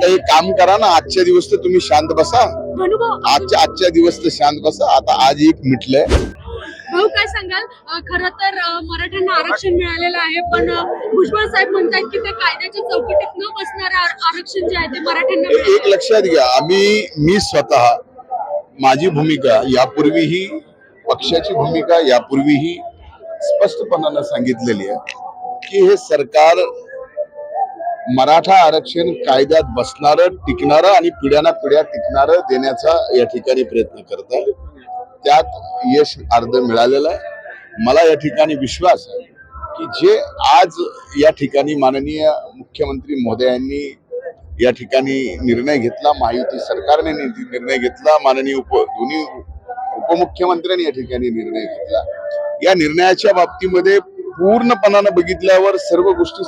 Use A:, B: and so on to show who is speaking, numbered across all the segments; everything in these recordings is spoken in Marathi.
A: आता एक काम करा ना आजच्या दिवस तर तुम्ही शांत बसा. आजच्या आजच्या दिवस तर शांत बसा. आता आज एक मिटलंय.
B: भाऊ काय सांगाल? खर तर मराठ्यांना आरक्षण मिळालेलं आहे पण भुजबळ साहेब म्हणतात की ते कायद्याच्या चौकटीत न बसणारं आर- आरक्षण जे आहे ते मराठ्यांना
A: एक. लक्षात घ्या आम्ही मी स्वतः माझी भूमिका यापूर्वीही पक्षाची भूमिका यापूर्वीही स्पष्टपणानं सांगितलेली आहे की हे सरकार मराठा आरक्षण कायद्यात बसणारं टिकणारं आणि पिढ्याना पिढ्या टिकणारं देण्याचा या ठिकाणी प्रयत्न करत आहे. त्यात यश अर्ध मिळालेलं आहे. मला या ठिकाणी विश्वास आहे की जे आज या ठिकाणी माननीय मुख्यमंत्री महोदयांनी या ठिकाणी निर्णय घेतला महायुती सरकारने निर्णय घेतला माननीय उप दोन्ही उपमुख्यमंत्र्यांनी या ठिकाणी निर्णय घेतला. या निर्णयाच्या बाबतीमध्ये पूर्णपणानं बघितल्यावर सर्व गोष्टी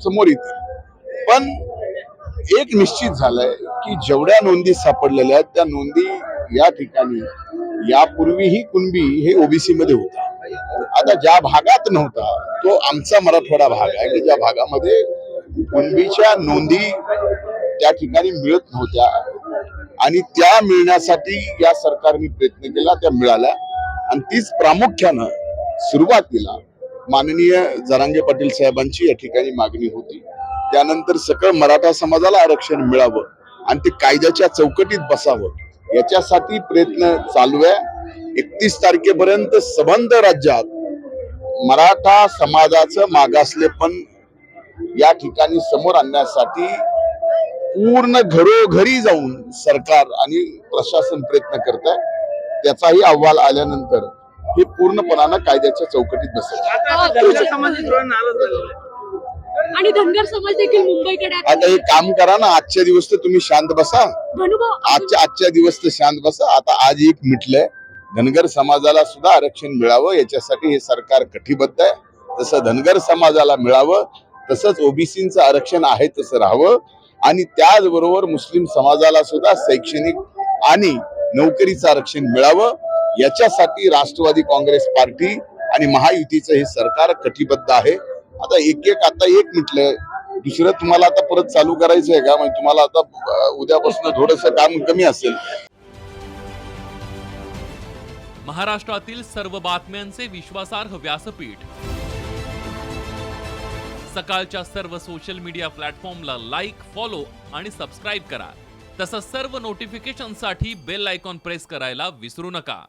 A: समोर येतील. पण एक निश्चित झालंय की जेवढ्या नोंदी सापडलेल्या आहेत त्या नोंदी या ठिकाणी यापूर्वीही कुणबी हे ओबीसी मध्ये होता. आता ज्या भागात नव्हता तो आमचा मराठवाडा भाग आहे. की ज्या भागामध्ये कुणबीच्या नोंदी त्या ठिकाणी मिळत नव्हत्या आणि त्या मिळण्यासाठी या सरकारने प्रयत्न केला त्या मिळाल्या. आणि तीच प्रामुख्यानं सुरुवातीला माननीय जरांगे पाटील साहेबांची या ठिकाणी मागणी होती. त्यानंतर सकळ मराठा समाजाला आरक्षण मिळावं आणि ते कायद्याच्या चौकटीत बसावं. याच्यासाठी प्रयत्न चालू आहे. एकतीस तारखेपर्यंत सबंध राज्यात मराठा समाजाचं मागासलेपण या ठिकाणी समोर आणण्यासाठी पूर्ण घरोघरी जाऊन सरकार आणि प्रशासन प्रयत्न करत आहे. त्याचाही अहवाल आल्यानंतर हे पूर्णपणानं कायद्याच्या चौकटीत बसेल.
B: आणि धनगर समाज देखील मुंबईकडे आता
A: एक काम करा ना आजच्या दिवस तर तुम्ही शांत बसा. आजच्या आजच्या दिवस तर शांत बसा. आता आज एक मिटलंय. धनगर समाजाला सुद्धा आरक्षण मिळावं याच्यासाठी हे सरकार कटिबद्ध आहे. जसं धनगर समाजाला मिळावं तसंच ओबीसीचं आरक्षण आहे तसं राहावं. आणि त्याचबरोबर मुस्लिम समाजाला सुद्धा शैक्षणिक आणि नोकरीचं आरक्षण मिळावं. याच्यासाठी राष्ट्रवादी काँग्रेस पार्टी आणि महायुतीचं हे सरकार कटिबद्ध आहे. आता एक एक आता एक म्हटलंय दुसरं तुम्हाला आता परत चालू करायचं आहे का? म्हणजे तुम्हाला आता उद्यापासून थोडस काम कमी असेल.
C: महाराष्ट्रातील सर्व बातम्यांचे विश्वासार्ह व्यासपीठ. सकाळच्या सर्व सोशल मीडिया प्लॅटफॉर्मला लाईक फॉलो आणि सबस्क्राईब करा. तसंच सर्व नोटिफिकेशनसाठी बेल आयकॉन प्रेस करायला विसरू नका.